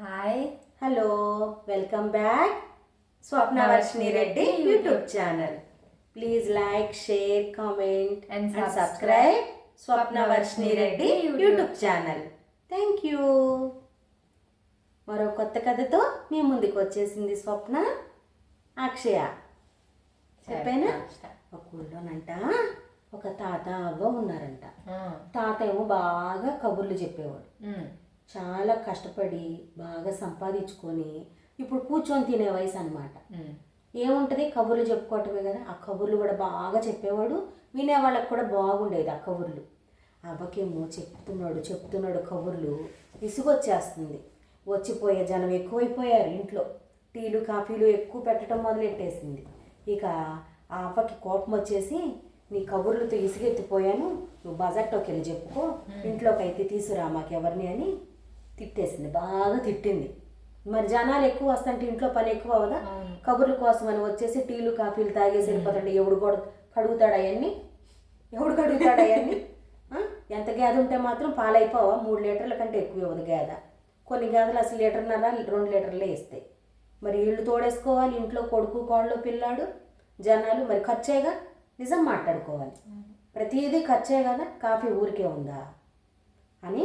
Hi hello welcome back Swapnavarshini Reddy YouTube channel please like share comment and subscribe Swapnavarshini Reddy YouTube channel thank you మరో కొత్త కథతో మీ ముందుకు వచ్చేసింది స్వప్న. అక్షయ. చెప్పానా? ఒక ఊళ్ళోనంట ఒక తాత అవ్వ ఉన్నారంట. తాత ఏమో బాగా కబుర్లు చెప్పేవాడు. చాలా కష్టపడి బాగా సంపాదించుకొని ఇప్పుడు కూర్చొని తినే వయసు అనమాట ఏముంటుంది? కబుర్లు చెప్పుకోవటమే కదా. ఆ కబుర్లు కూడా బాగా చెప్పేవాడు వినేవాళ్ళకి కూడా బాగుండేది ఆ కబుర్లు. అవ్వకేమో చెప్తున్నాడు చెప్తున్నాడు కబుర్లు విసుగొచ్చేస్తుంది. వచ్చిపోయే జనం ఎక్కువైపోయారు ఇంట్లో. టీలు కాఫీలు ఎక్కువ పెట్టడం మొదలెట్టేసింది. ఇక ఆ అవ్వకి కోపం వచ్చేసి నీ కబుర్లతో ఇసుగెత్తిపోయాను. నువ్వు బజార్లోకి వెళ్ళి చెప్పుకో. ఇంట్లోకి అయితే తీసుకురా మాకు ఎవరిని అని తిట్టేసింది బాగా తిట్టింది. మరి జనాలు ఎక్కువ వస్తుంటే ఇంట్లో పని ఎక్కువ అవదా. కబుర్ల కోసం అని వచ్చేసి టీలు కాఫీలు తాగేసి వెళ్ళిపోతాడు. ఎవడు కూడా కడుగుతాడు అవన్నీ? ఎవడు కడుగుతాడు అవన్నీ? ఎంత గేదె ఉంటే మాత్రం పాలైపోవా? మూడు లీటర్ల కంటే ఎక్కువ ఇవ్వదు గేదె కొన్ని గేదెలు అసలు లీటర్న్నర రెండు లీటర్లే ఇస్తాయి మరి ఇళ్ళు తోడేసుకోవాలి ఇంట్లో కొడుకు కోళ్ళు పిల్లాడు జనాలు. మరి ఖర్చేగా? నిజం మాట్లాడుకోవాలి. ప్రతిదీ ఖర్చే కదా? కాఫీ ఊరికే ఉందా? అని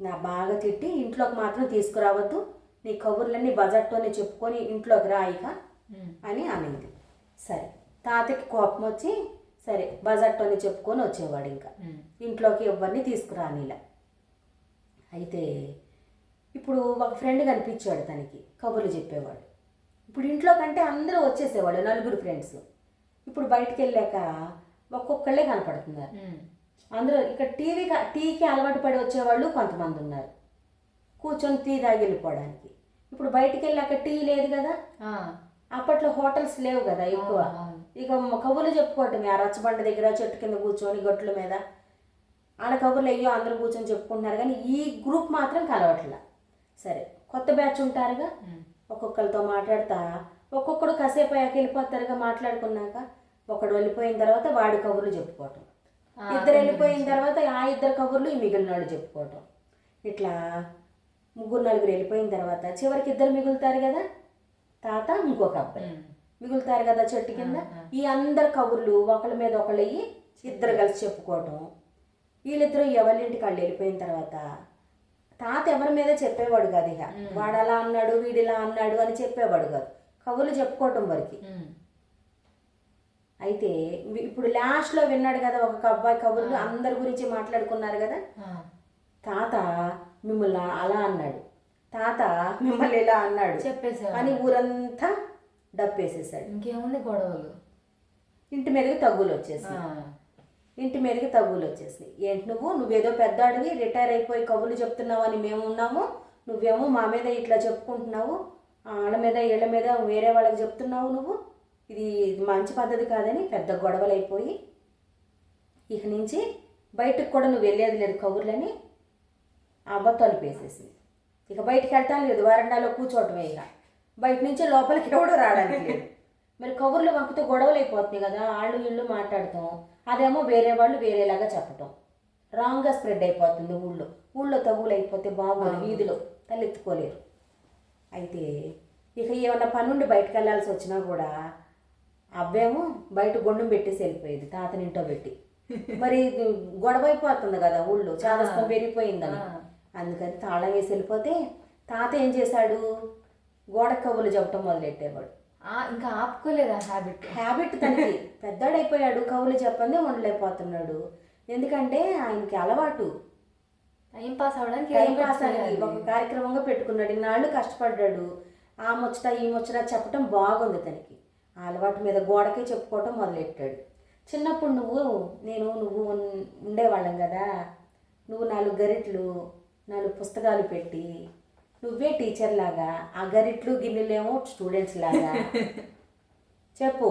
నా బాగా తిట్టి ఇంట్లోకి మాత్రం తీసుకురావద్దు. నీ కబుర్లన్నీ బజార్తోనే చెప్పుకొని ఇంట్లోకి రా ఇక అని అనింది. సరే తాతకి కోపం వచ్చి సరే బజార్తోనే చెప్పుకొని వచ్చేవాడు ఇంకా. ఇంట్లోకి ఎవరిని తీసుకురానిలా. అయితే ఇప్పుడు ఒక ఫ్రెండ్ కనిపించాడు తనకి కబుర్లు చెప్పేవాడు. ఇప్పుడు ఇంట్లో కంటే అందరూ వచ్చేసేవాళ్ళు నలుగురు ఫ్రెండ్స్. ఇప్పుడు బయటికి వెళ్ళాక ఒక్కొక్కళ్ళే కనపడుతున్నారు. అందరూ ఇక్కడ టీవీ టీకి అలవాటు పడి వచ్చేవాళ్ళు కొంతమంది ఉన్నారు. కూర్చొని టీ తాగి వెళ్ళిపోవడానికి ఇప్పుడు బయటికి వెళ్ళాక టీ లేదు కదా? అప్పట్లో హోటల్స్ లేవు కదా ఎక్కువ. ఇక కబుర్లు చెప్పుకోవటమే ఆ రచ్చబండ దగ్గర చెట్టు కింద కూర్చొని గట్ల మీద. ఆడ కబుర్లు అయ్యో అందరూ కూర్చొని చెప్పుకుంటున్నారు. కానీ ఈ గ్రూప్ మాత్రం కలవట్లా. సరే కొత్త బ్యాచ్ ఉంటారుగా? ఒక్కొక్కరితో మాట్లాడతా ఒక్కొక్కడు కాసేపు అయ్యాక వెళ్ళిపోతారుగా మాట్లాడుకున్నాక? ఒకడు వెళ్ళిపోయిన తర్వాత వాడి కబుర్లు చెప్పుకోవటం. ఇద్దరు వెళ్ళిపోయిన తర్వాత ఆ ఇద్దరు కబుర్లు ఈ మిగిలిన వాళ్ళు చెప్పుకోవటం. ఇట్లా ముగ్గురు నలుగురు వెళ్ళిపోయిన తర్వాత చివరికి ఇద్దరు మిగులుతారు కదా? తాత ఇంకొక అబ్బాయి. మిగులుతారు కదా చెట్టు కింద? ఈ అందరు కబుర్లు ఒకళ్ళ మీద ఒకళ్ళు అయ్యి ఇద్దరు కలిసి చెప్పుకోవటం. వీళ్ళిద్దరూ ఎవరింటికి వాళ్ళు వెళ్ళిపోయిన తర్వాత తాత ఎవరి మీద చెప్పేవాడు కాదు ఇక. వాడు అలా అన్నాడు వీడిలా అన్నాడు అని చెప్పేవాడు కాదు. కబుర్లు చెప్పుకోవటం వరకు. అయితే ఇప్పుడు లాస్ట్లో విన్నాడు కదా ఒక అబ్బాయి కబుర్లు అందరి గురించి మాట్లాడుకున్నారు కదా? తాత మిమ్మల్ని అలా అన్నాడు. తాత మిమ్మల్ని ఇలా అన్నాడు. చెప్పేసాడు అని ఊరంతా డప్పేసేసాడు ఇంకేముంది గొడవలు? ఇంటి మీదకి తగ్గులు వచ్చేసి ఇంటి మీదకి తగ్గులు వచ్చేసి ఏంటి నువ్వు? నువ్వేదో పెద్దాడివి రిటైర్ అయిపోయి కబుర్లు చెప్తున్నావు అని మేము ఉన్నాము. నువ్వేమో మా మీద ఇట్లా చెప్పుకుంటున్నావు. వాళ్ళ మీద వీళ్ళ మీద వేరే వాళ్ళకి చెప్తున్నావు నువ్వు. ఇది మంచి పద్ధతి కాదని పెద్ద గొడవలు అయిపోయి ఇక నుంచి బయటకు కూడా నువ్వు వెళ్ళేది లేదు కబుర్లని అవ్వ తలుపేసేసింది. ఇక బయటికి వెళ్తాను లేదు వరండాలో కూర్చోవటమే ఇక. బయట నుంచి లోపలికి ఎవడు రావడానికి లేదు. మరి కబుర్లు వంకుతో గొడవలు అయిపోతున్నాయి కదా వాళ్ళు వీళ్ళు మాట్లాడతాం అదేమో వేరే వాళ్ళు వేరేలాగా చెప్పటం. రాంగ్గా స్ప్రెడ్ అయిపోతుంది ఊళ్ళో. ఊళ్ళో తగులు అయిపోతే బాగోదు వీధిలో తలెత్తుకోలేరు. అయితే ఇక ఏమన్నా పనుండి బయటకు వెళ్ళాల్సి వచ్చినా కూడా అబ్బేమో బయట గొండం పెట్టేసి వెళ్ళిపోయేది తాతని ఇంట్లో పెట్టి. మరి గొడవ అయిపోతుంది కదా ఊళ్ళో చాదస్తం పెరిగిపోయిందని. అందుకని తాళం వేసి వెళ్ళిపోతే తాత ఏం చేశాడు? గోడ కబుర్లు చెప్పటం మొదలెట్టేవాడు. ఇంకా ఆపుకోలేదు ఆ హ్యాబిట్ హ్యాబిట్ తనకి. పెద్దాడైపోయాడు కవులు చెప్పందే ఉండలేకపోతున్నాడు. ఎందుకంటే ఆయనకి అలవాటు. టైం పాస్ అవడానికి టైం పాస్. ఒక కార్యక్రమంగా పెట్టుకున్నాడు. ఇన్నాళ్ళు కష్టపడ్డాడు. ఆ ముచ్చట ఈ ముచ్చట చెప్పటం బాగుంది తనకి. ఆ అలవాటు మీద గోడకే చెప్పుకోవటం మొదలెట్టాడు. చిన్నప్పుడు నువ్వు నేను నువ్వు ఉండేవాళ్ళం కదా. నువ్వు నాలుగు గరిట్లు నాలుగు పుస్తకాలు పెట్టి నువ్వే టీచర్ లాగా ఆ గరిట్లు గిన్నెలేమో స్టూడెంట్స్ లాగా. చెప్పు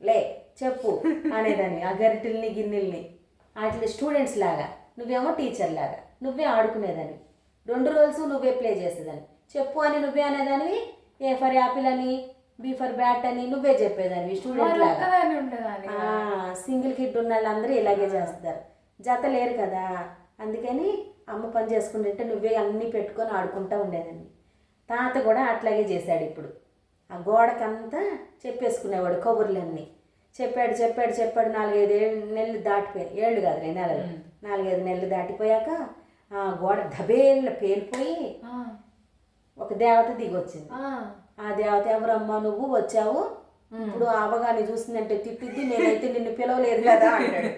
లే చెప్పు అనేదాన్ని ఆ గరిటెల్ని గిన్నెల్ని. వాటి స్టూడెంట్స్ లాగా నువ్వేమో టీచర్ లాగా నువ్వే ఆడుకునేదాన్ని. రెండు రోల్స్ నువ్వే ప్లే చేసేదాన్ని. చెప్పు అని నువ్వే అనేదానివి? ఏ ఫర్ యాపిల్ అని? బి ఫర్ బ్యాట్ అని నువ్వే చెప్పేదానివి స్టూడెంట్ లాగా. సింగిల్ కిడ్ ఉన్న వాళ్ళందరూ ఇలాగే చేస్తారు. జత లేరు కదా. అందుకని అమ్మ పని చేసుకుంటుంటే నువ్వే అన్నీ పెట్టుకొని ఆడుకుంటా ఉండేదాన్ని. తాత కూడా అట్లాగే చేశాడు ఇప్పుడు. ఆ గోడకంతా చెప్పేసుకునేవాడు కబుర్లన్నీ చెప్పాడు చెప్పాడు చెప్పాడు నాలుగైదు ఏళ్ళు నెలలు దాటిపోయి ఏళ్ళు కాదు రెండు నెలలు. నాలుగైదు నెలలు దాటిపోయాక ఆ గోడ దబేళ్ళ పేలిపోయి ఆ, ఒక దేవత దిగొచ్చింది. ఆ, దేవత ఎవరమ్మా నువ్వు వచ్చావు? ఇప్పుడు అవగాని చూసిందంటే తిట్టిద్ది నేనైతే నిన్ను పిలవలేదు కదా అంటాడు.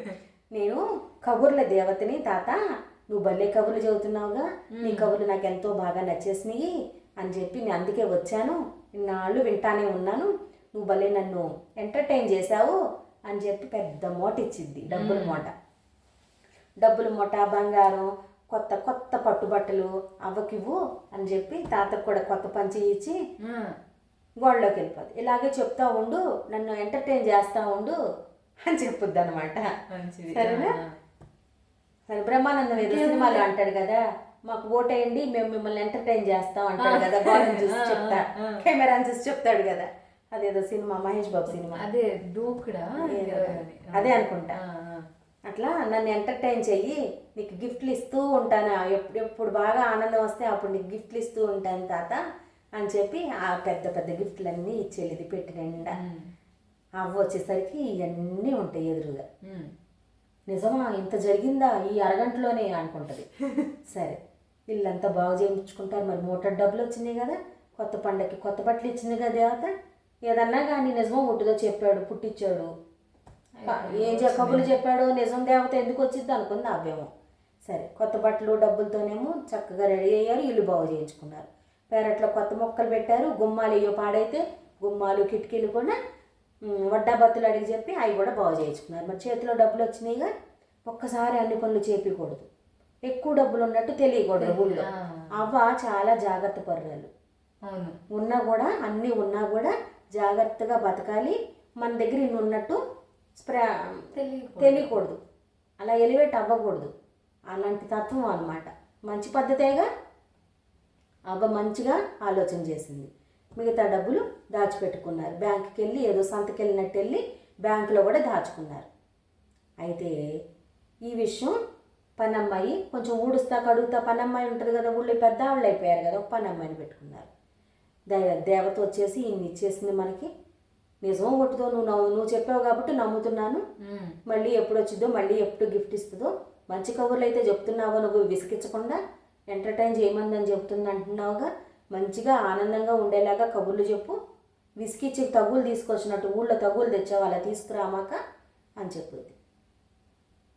నేను కబుర్ల దేవతని తాత నువ్వు భలే కబుర్లు చెబుతున్నావుగా నీ కబుర్లు నాకు ఎంతో బాగా నచ్చేసినాయి అని చెప్పి నేను అందుకే వచ్చాను. ఇన్నాళ్ళు వింటానే ఉన్నాను. నువ్వు భలే నన్ను ఎంటర్టైన్ చేశావు అని చెప్పి పెద్ద మూట ఇచ్చిద్ది డబ్బుల మూట. డబ్బుల మూట బంగారం కొత్త కొత్త పట్టుబట్టలు అవ్వకివ్వు అని చెప్పి తాతకు కూడా కొత్త పంచి ఇచ్చి. గోడలోకి వెళ్ళిపోద్ది. ఇలాగే చెప్తా ఉండు నన్ను ఎంటర్టైన్ చేస్తా ఉండు అని చెప్పుద్ది అనమాట సరేనా? సరే బ్రహ్మానందం ఏదో సినిమాలో అంటాడు కదా మాకు ఓటేయండి మేము మిమ్మల్ని ఎంటర్టైన్ చేస్తాం అంటాడు కదా గోడను చూసి చెప్తా కెమెరాని చూసి చెప్తాడు కదా. అదేదో సినిమా మహేష్ బాబు సినిమా. అదే దూకుడా. అదే. అనుకుంటా. అట్లా నన్ను ఎంటర్టైన్ చెయ్యి నీకు గిఫ్ట్లు ఇస్తూ ఉంటాను. ఎప్పుడు ఎప్పుడు బాగా ఆనందం వస్తే అప్పుడు నీకు గిఫ్ట్లు ఇస్తూ ఉంటాను తాత అని చెప్పి ఆ పెద్ద పెద్ద గిఫ్ట్లన్నీ ఇచ్చేది పెట్టి నిండా. ఉమ్, అవ్వ వచ్చేసరికి ఇవన్నీ ఉంటాయి ఎదురుగా. నిజమా? ఇంత జరిగిందా? ఈ అరగంటలోనే అనుకుంటది. సరే. ఇల్లంతా బాగు చేయించుకుంటారు. మరి మూట డబ్బులు వచ్చినాయి కదా. కొత్త పండగకి కొత్త బట్టలు ఇచ్చింది కదా దేవత. ఏదన్నా కానీ నిజమో? ఒట్టుదో చెప్పాడు పుట్టించాడు ఏం చె- కబుర్లు చెప్పాడు నిజం దేవత ఎందుకు వచ్చింది అనుకుంది అవ్వేమో సరే కొత్త బట్టలు డబ్బులతోనేమో చక్కగా రెడీ అయ్యారు ఇల్లు బాగు చేయించుకున్నారు. పెరట్లో కొత్త మొక్కలు పెట్టారు గుమ్మాలు అయ్యో పాడైతే గుమ్మాలు కిటికీలు కూడా ఉమ్, వడ్డా బత్తులు అడిగి చెప్పి అవి కూడా బాగు చేయించుకున్నారు. మరి చేతిలో డబ్బులు వచ్చినాయిగా? ఒక్కసారి అన్ని పనులు చేపించకూడదు ఎక్కువ డబ్బులు ఉన్నట్టు తెలియకూడదు ఊళ్ళో. అవ్వ చాలా జాగ్రత్త పర్రాలు. ఉన్నా కూడా అన్నీ ఉన్నా కూడా జాగ్రత్తగా బతకాలి. మన దగ్గర ఇన్ని ఉన్నట్టు స్ప్రా తెలియకూడదు. అలా ఎలివేట్ అవ్వకూడదు. అలాంటి తత్వం అన్నమాట. మంచి పద్ధతేగా? అవ్వ మంచిగా ఆలోచన చేసింది. మిగతా డబ్బులు దాచిపెట్టుకున్నారు. బ్యాంకుకి వెళ్ళి ఏదో సంతకెళ్ళినట్టు వెళ్ళి బ్యాంకులో కూడా దాచుకున్నారు. అయితే ఈ విషయం పనమ్మాయి కొంచెం ఊడుస్తా కడుగుతా పనమ్మాయి ఉంటుంది కదా ఊళ్ళో పెద్ద వాళ్ళు అయిపోయారు కదా ఒక పనమ్మాయిని పెట్టుకున్నారు. దేవత వచ్చేసి ఇన్ని ఇచ్చేసింది మనకి. నిజం కొట్టుదో నువ్వు నవ్వు నువ్వు చెప్పావు కాబట్టి నమ్ముతున్నాను. మళ్ళీ ఎప్పుడు వచ్చిందో మళ్ళీ ఎప్పుడు గిఫ్ట్ ఇస్తుందో. మంచి కబుర్లు అయితే చెప్తున్నావో నువ్వు? విసిగించకుండా ఎంటర్టైన్ చేయమందని చెప్తుంది అంటున్నావుగా. మంచిగా ఆనందంగా ఉండేలాగా కబుర్లు చెప్పు. విసికిచ్చి తగులు తీసుకొచ్చినట్టు ఊళ్ళో తగులు తెచ్చావు అలా తీసుకురామాక అని చెప్పుద్ది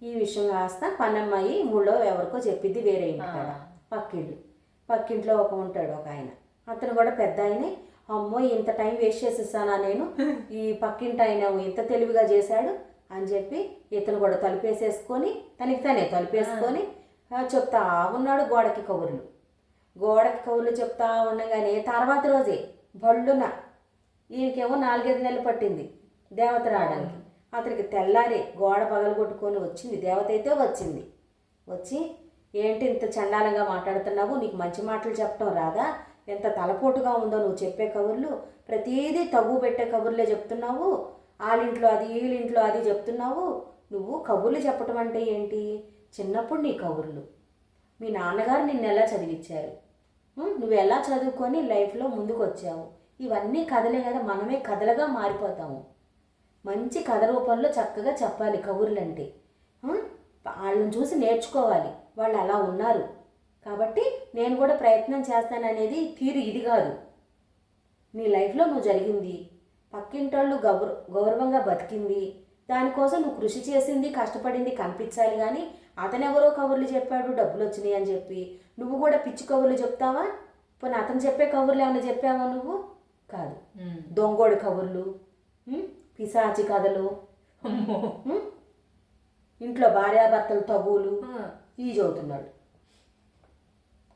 ఈ విషయం కాస్త పనమ్మాయి ఊళ్ళో ఎవరికో చెప్పిద్ది వేరే ఇంటి కాడ పక్కింటి పక్కింట్లో ఒక ఉంటాడు ఒక ఆయన. అతను కూడా పెద్ద ఆయనే. అమ్మో ఇంత టైం వేస్ట్ చేసేసానా నేను? ఈ పక్కింటి ఆయన ఇంత తెలివిగా చేశాడు అని చెప్పి ఇతను కూడా తలుపేసేసుకొని తనకి తనే తలుపేసుకొని చెప్తా ఉన్నాడు గోడకి కబుర్లు గోడకి కబుర్లు చెప్తా ఉండగానే తర్వాత రోజే బళ్ళున ఈయనకేమో నాలుగైదు నెలలు పట్టింది దేవత రావడానికి అతనికి తెల్లారి గోడ పగలగొట్టుకొని వచ్చింది దేవత అయితే వచ్చింది. వచ్చి ఏంటి ఇంత చండాలంగా మాట్లాడుతున్నావు? నీకు మంచి మాటలు చెప్పడం రాదా? ఎంత తలపోటుగా ఉందో నువ్వు చెప్పే కబుర్లు ప్రతిదీ తగ్గు పెట్టే కబుర్లే చెప్తున్నావు. వాళ్ళింట్లో అది వీళ్ళింట్లో అది చెప్తున్నావు. నువ్వు కబుర్లు చెప్పటం అంటే ఏంటి? చిన్నప్పుడు నీ కబుర్లు. మీ నాన్నగారు నిన్ను ఎలా చదివించారు నువ్వు ఎలా చదువుకొని లైఫ్లో ముందుకు వచ్చావు ఇవన్నీ కథలే కదా మనమే కథలుగా మారిపోతాము. మంచి కథ రూపంలో చక్కగా చెప్పాలి కబుర్లు అంటే వాళ్ళని చూసి నేర్చుకోవాలి. వాళ్ళు అలా ఉన్నారు. కాబట్టి నేను కూడా ప్రయత్నం చేస్తాననేది తీరు ఇది కాదు. నీ లైఫ్లో నువ్వు జరిగింది పక్కింటోళ్ళు గౌర గౌరవంగా బతికింది దానికోసం నువ్వు కృషి చేసింది కష్టపడింది కనిపించాలి కానీ అతనెవరో కబుర్లు చెప్పాడు డబ్బులు వచ్చినాయి అని చెప్పి. నువ్వు కూడా పిచ్చి కబుర్లు చెప్తావా? పోనీ అతను చెప్పే కబుర్లు ఏమైనా చెప్పావా నువ్వు? కాదు. దొంగోడి కబుర్లు? పిశాచి కథలు? ఇంట్లో భార్యాభర్తలు తగులు ఆ, ఈ చదువుతున్నాడు.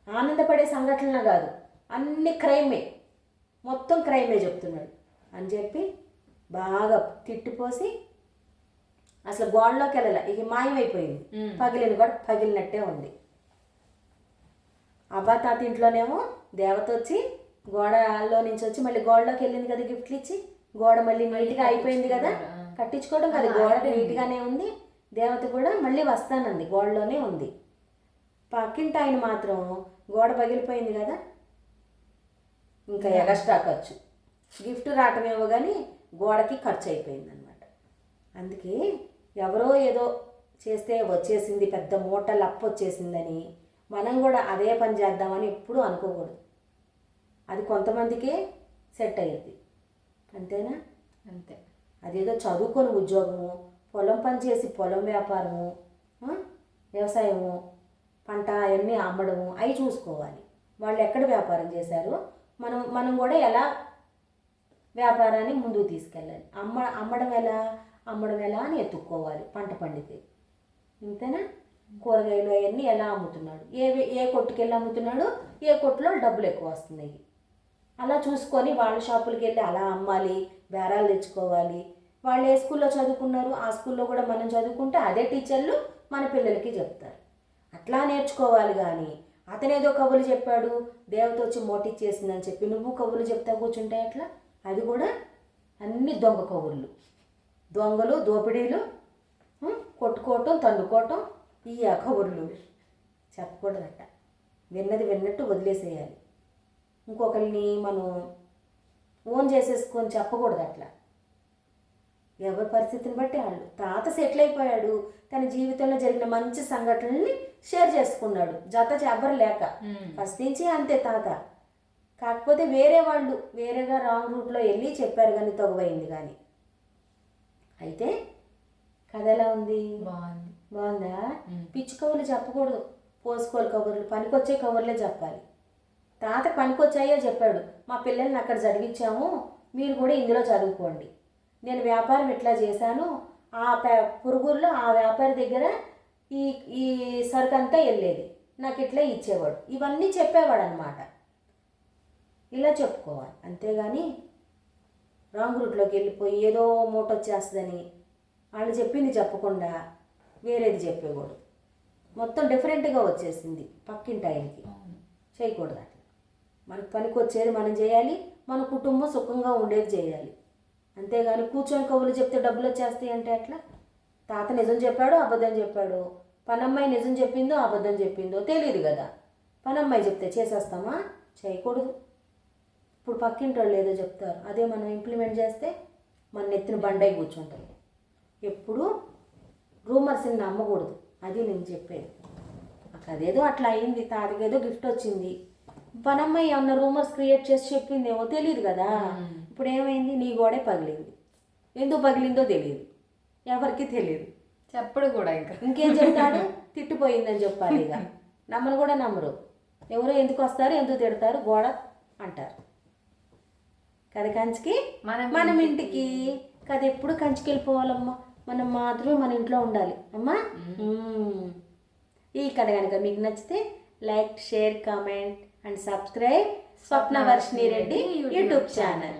ఆనందపడే సంఘటనలు కాదు. అన్ని క్రైమే. మొత్తం క్రైమే చెప్తున్నాడు. అని చెప్పి బాగా తిట్టిపోసి అసలు గోడలోకి వెళ్ళలే. ఇక మాయమైపోయింది. పగిలిన కూడా పగిలినట్టే ఉంది. అబ్బా తాత ఇంట్లోనేమో దేవత వచ్చి గోడలో నుంచి వచ్చి మళ్ళీ గోడలోకి వెళ్ళింది కదా గిఫ్ట్లు ఇచ్చి. గోడ మళ్ళీ నీట్గా అయిపోయింది కదా. కట్టించుకోవడం కదా. గోడ నీట్గానే ఉంది. దేవత కూడా మళ్ళీ వస్తానంది. గోడలోనే ఉంది. పక్కింటి ఆయన మాత్రం గోడ పగిలిపోయింది కదా. ఇంకా ఎగస్ట్రా ఖర్చు గిఫ్ట్ రావటమేమో కానీ గోడకి ఖర్చు అయిపోయింది అనమాట అందుకే ఎవరో ఏదో చేస్తే వచ్చేసింది పెద్ద మూట లప్పు వచ్చేసిందని మనం కూడా అదే పని చేద్దామని ఎప్పుడూ అనుకోకూడదు. అది కొంతమందికే సెట్ అయ్యింది. అంతేనా? అంతే. అదేదో చదువుకొని ఉద్యోగము పొలం పని చేసి పొలం వ్యాపారము వ్యవసాయము పంట అవన్నీ అమ్మడము అవి చూసుకోవాలి. వాళ్ళు ఎక్కడ వ్యాపారం చేశారు? మనం మనం కూడా ఎలా వ్యాపారాన్ని ముందుకు తీసుకెళ్ళాలి? అమ్మ అమ్మడం ఎలా? అమ్మడం ఎలా అని ఎత్తుక్కోవాలి పంట పండితే. ఇంతేనా? కూరగాయలు అవన్నీ ఎలా అమ్ముతున్నాడు? ఏ ఏ కొట్టుకెళ్ళి అమ్ముతున్నాడు? ఏ కొట్టులో డబ్బులు ఎక్కువ వస్తున్నాయి. అలా చూసుకొని వాళ్ళ షాపులకి వెళ్ళి అలా అమ్మాలి బేరాలు తెచ్చుకోవాలి. వాళ్ళు ఏ స్కూల్లో చదువుకున్నారు? ఆ స్కూల్లో కూడా మనం చదువుకుంటే అదే టీచర్లు మన పిల్లలకి చెప్తారు. అట్లా నేర్చుకోవాలి కానీ అతనేదో కబుర్లు చెప్పాడు దేవత వచ్చి మోటిచ్చేసిందని చెప్పి నువ్వు కవులు చెప్తా కూర్చుంటే ఎట్లా? అది కూడా అన్ని దొంగ కబుర్లు దొంగలు దోపిడీలు కొట్టుకోవటం తండుకోవటం ఈ కబుర్లు చెప్పకూడదట. విన్నది విన్నట్టు వదిలేసేయాలి. ఇంకొకరిని మనం ఓన్ చేసేసుకొని చెప్పకూడదు అట్లా ఎవరి పరిస్థితిని బట్టి వాళ్ళు తాత సెటిల్ అయిపోయాడు. తన జీవితంలో జరిగిన మంచి సంఘటనల్ని షేర్ చేసుకున్నాడు. జత ఎవరు లేక. ఫస్ట్ నుంచి అంతే తాత. కాకపోతే వేరే వాళ్ళు వేరేగా రాంగ్ రూట్లో వెళ్ళి చెప్పారు కానీ తగువైంది కానీ. అయితే కథ ఎలా ఉంది? బాగుంది. బాగుందా. పిచ్చి కబుర్లు చెప్పకూడదు. పోసుకోలు కబుర్లు. పనికొచ్చే కబుర్లే చెప్పాలి. తాత పనికొచ్చాయో చెప్పాడు. మా పిల్లల్ని అక్కడ చదివించాము. మీరు కూడా ఇందులో చదువుకోండి. నేను వ్యాపారం ఇట్లా చేశాను ఆ పురుగుల్లో ఆ వ్యాపారి దగ్గర ఈ ఈ సరుకు అంతా వెళ్ళేది. నాకు ఇట్లా ఇచ్చేవాడు. ఇవన్నీ చెప్పేవాడు అనమాట ఇలా చెప్పుకోవాలి. అంతేగాని రాంగ్ రూట్లోకి వెళ్ళిపోయి ఏదో మూట వచ్చేస్తుందని వాళ్ళు చెప్పింది చెప్పకుండా వేరేది చెప్పేకూడదు మొత్తం డిఫరెంట్గా వచ్చేసింది పక్కింటి ఆయనకి. చేయకూడదు అట్లా. మనకు పనికి వచ్చేది మనం చేయాలి మన కుటుంబం సుఖంగా ఉండేది చేయాలి. అంతేగాని కూర్చొని కబుర్లు చెప్తే డబ్బులు వచ్చేస్తాయి అంటే అట్లా తాత నిజం చెప్పాడో అబద్ధం చెప్పాడో? పనమ్మాయి నిజం చెప్పిందో అబద్ధం చెప్పిందో తెలియదు కదా. పనమ్మాయి చెప్తే చేసేస్తామా? చేయకూడదు. ఇప్పుడు పక్కింటోళ్ళు ఏదో చెప్తారు. అదే మనం ఇంప్లిమెంట్ చేస్తే మన నెత్తిన బండై కూర్చుంటుంది ఎప్పుడు రూమర్స్ని నమ్మకూడదు. అది నేను చెప్పేది. అదేదో అట్లా అయింది. తాతకేదో గిఫ్ట్ వచ్చింది. పనమ్మాయి ఏమన్నా రూమర్స్ క్రియేట్ చేసి చెప్పిందేమో తెలియదు కదా. ఇప్పుడు ఏమైంది నీ గోడే పగిలింది. ఎందుకు పగిలిందో తెలియదు ఎవరికి తెలియదు చెప్పడు కూడా ఇంకా. ఇంకేం చెప్తాడు? తిట్టిపోయిందని చెప్పాలి ఇక. నమ్మను కూడా నమ్మరు. ఎవరో ఎందుకు వస్తారు? ఎందుకు తిడతారు? గోడ అంటారు. కథ కంచికి మనం మనం ఇంటికి. కథ ఎప్పుడు కంచికి వెళ్ళిపోవాలమ్మా మనం మాత్రమే మన ఇంట్లో ఉండాలి. అమ్మా? మ్మ్. ఈ కథ కనుక మీకు నచ్చితే like share comment and subscribe Swapna Varshini Reddy YouTube channel.